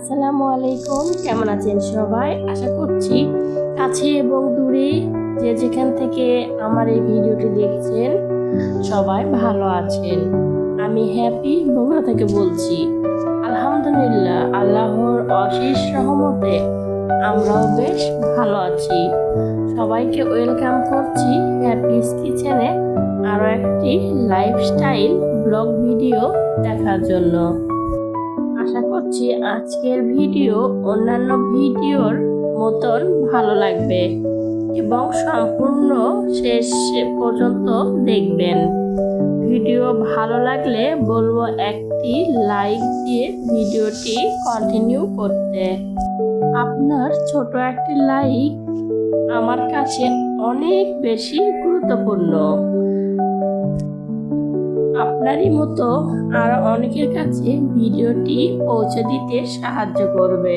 আসসালামু আলাইকুম। কেমন আছেন সবাই? আশা করছি কাছে এবং দূরে যে যেখান থেকে আমার এই ভিডিওটি দেখছেন, সবাই ভালো আছেন। আমি হ্যাপি বগুড়া থেকে বলছি, আলহামদুলিল্লাহ, আল্লাহর অশেষ রহমতে আমরাও বেশ ভালো আছি। সবাইকে ওয়েলকাম করছি হ্যাপিস কিচেনে আরও একটি লাইফস্টাইল ব্লগ ভিডিও দেখার জন্য। আশা করছি আজকের ভিডিও অন্যান্য ভিডিওর মতন ভালো লাগবে এবং সম্পূর্ণ শেষ পর্যন্ত দেখবেন। ভিডিও ভালো লাগলে বলব একটি লাইক দিয়ে ভিডিওটি কন্টিনিউ করতে। আপনার ছোট একটি লাইক আমার কাছে অনেক বেশি গুরুত্বপূর্ণ। আপনারই মতো আর অনেকের কাছে ভিডিওটি পৌঁছে দিতে সাহায্য করবে।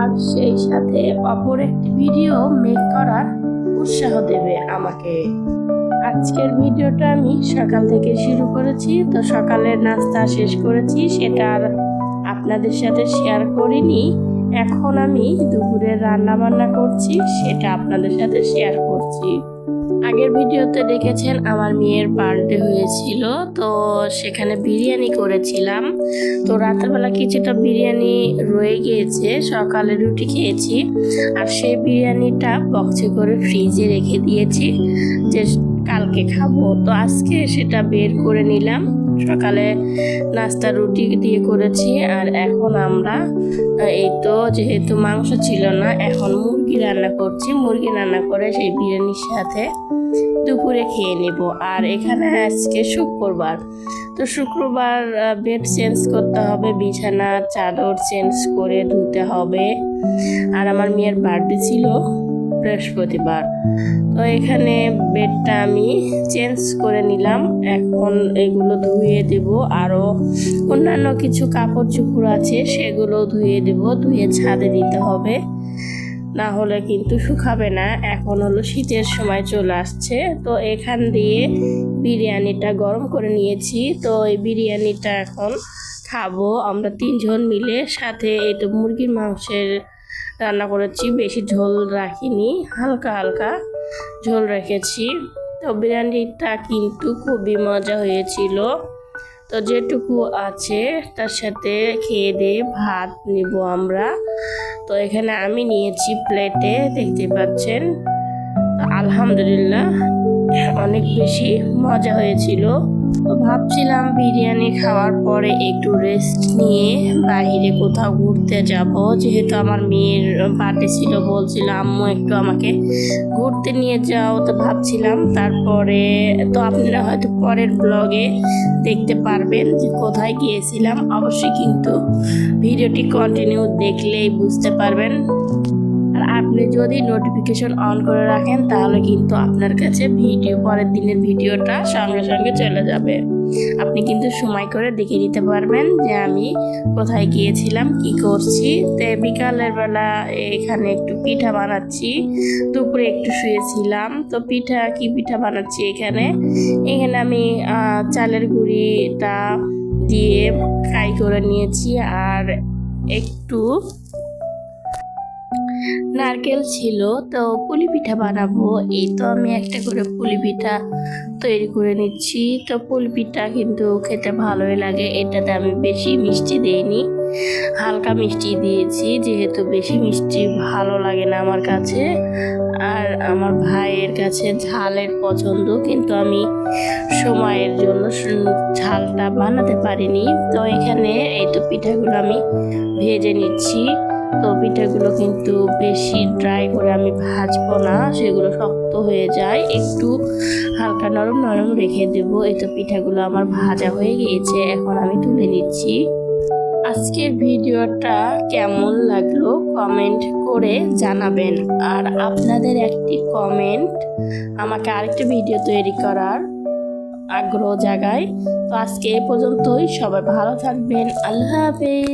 আর সেই সাথে অপর একটি ভিডিও মেক করার উৎসাহ দেবে আমাকে। আজকের ভিডিওটা আমি সকাল থেকে শুরু করেছি, তো সকালের নাস্তা শেষ করেছি, সেটা আর আপনাদের সাথে শেয়ার করিনি। এখন আমি দুপুরের রান্না বান্না করছি, সেটা আপনাদের সাথে শেয়ার করছি। আগের ভিডিওতে দেখেছেন আমার মেয়ের বার্থডে হয়েছিল, তো সেখানে বিরিয়ানি করেছিলাম। তো রাতেরবেলা কিছুটা বিরিয়ানি রয়ে গিয়েছে, সকালে রুটি খেয়েছি, আর সেই বিরিয়ানিটা বক্সে করে ফ্রিজে রেখে দিয়েছি যে কালকে খাব। তো আজকে সেটা বের করে নিলাম। সকালে নাস্তা রুটি দিয়ে করেছি, আর এখন আমরা এই তো যেহেতু মাংস ছিল না, এখন মুরগি রান্না করছি। মুরগি রান্না করে সেই বিরিয়ানির সাথে দুপুরে খেয়ে নেব। আর এখানে আজকে শুক্রবার। তো শুক্রবার বেড চেঞ্জ করতে হবে, বিছানা, চাদর চেঞ্জ করে ধুতে হবে। আর আমার মেয়ের বার্থডে ছিল বৃহস্পতিবার। তো এখানে বেডটা আমি চেঞ্জ করে নিলাম। এখন এগুলো ধুয়ে দেব। আরও অন্যান্য কিছু কাপড় চুপড় আছে, সেগুলো ধুয়ে দেব। ধুয়ে ছাদে দিতে হবে। না হলে কিন্তু শুকাবে না। এখন হলো শীতের সময় চলে আসছে। তো এখান দিয়ে বিরিয়ানিটা গরম করে নিয়েছি। তো এই বিরিয়ানিটা এখন খাব। আমরা তিনজন মিলে। সাথে এই তো মুরগির মাংসের রান্না করেছি। বেশি ঝোল রাখিনি। হালকা হালকা ঝোল রেখেছি। তো বিরিয়ানিটা কিন্তু খুবই মজা হয়েছিল। তো যেটুকু আছে তার সাথে খেয়ে দিয়ে ভাত নিব আমরা। তো এখানে আমি নিয়েছি প্লেটে দেখতে পাচ্ছেন। আলহামদুলিল্লাহ, অনেক বেশি মজা হয়েছিল। তো ভাবছিলাম বিরিয়ানি খাওয়ার পরে একটু রেস্ট নিয়ে বাইরে কোথাও ঘুরতে যাব। যেহেতু আমার মেয়ের বার্থডে ছিল, বলছিল, আম্মু, একটু আমাকে ঘুরতে নিয়ে যাও। তো ভাবছিলাম তারপরে, তো আপনারা হয়তো পরের ব্লগে দেখতে পারবেন যে কোথায় গিয়েছিলাম। অবশ্যই কিন্তু ভিডিওটি কন্টিনিউ দেখলেই বুঝতে পারবেন। আপনি যদি নোটিফিকেশন অন করে রাখেন, তাহলে কিন্তু আপনার কাছে ভিডিও, পরের দিনের ভিডিওটা সঙ্গে সঙ্গে চলে যাবে। আপনি কিন্তু সময় করে দেখে নিতে পারবেন যে আমি কোথায় গিয়েছিলাম, কি করছি। তো বিকালের বেলা এখানে একটু পিঠা বানাচ্ছি, দুপুরে একটু শুয়েছিলাম। তো পিঠা, কি পিঠা বানাচ্ছি এখানে? এখানে আমি চালের গুঁড়িটা দিয়ে ফ্রাই করে নিয়েছি আর একটু নারকেল ছিল, তো পুলি পিঠা বানাবো। এই তো আমি একটা করে পুলি পিঠা তৈরি করে নিচ্ছি। তো পুলি পিঠা কিন্তু খেতে ভালোই লাগে, এটাতে আমি বেশি মিষ্টি দিইনি। হালকা মিষ্টি দিয়েছি, যেহেতু বেশি মিষ্টি ভালো লাগে না আমার কাছে। আর আমার ভাইয়ের কাছে ঝালের পছন্দ, কিন্তু আমি সময়ের জন্য ঝালটা বানাতে পারিনি। তো এখানে এই তো পিঠাগুলো আমি ভেজে নিচ্ছি। তো পিঠাগুলো কিন্তু বেশি ড্রাই করে আমি ভাজবো না, সেগুলো শক্ত হয়ে যায়। একটু হালকা নরম নরম রেখে দেবো। এই তো পিঠাগুলো আমার ভাজা হয়ে গিয়েছে, এখন আমি তুলে নিচ্ছি। আজকের ভিডিওটা কেমন লাগল কমেন্ট করে জানাবেন। আর আপনাদের একটি কমেন্ট, আমাকে আরেকটা ভিডিও তৈরি করার আগ্রহ জাগায়। তো আজকে এ পর্যন্তই, সবাই ভালো থাকবেন, আল্লাহ হাফেজ।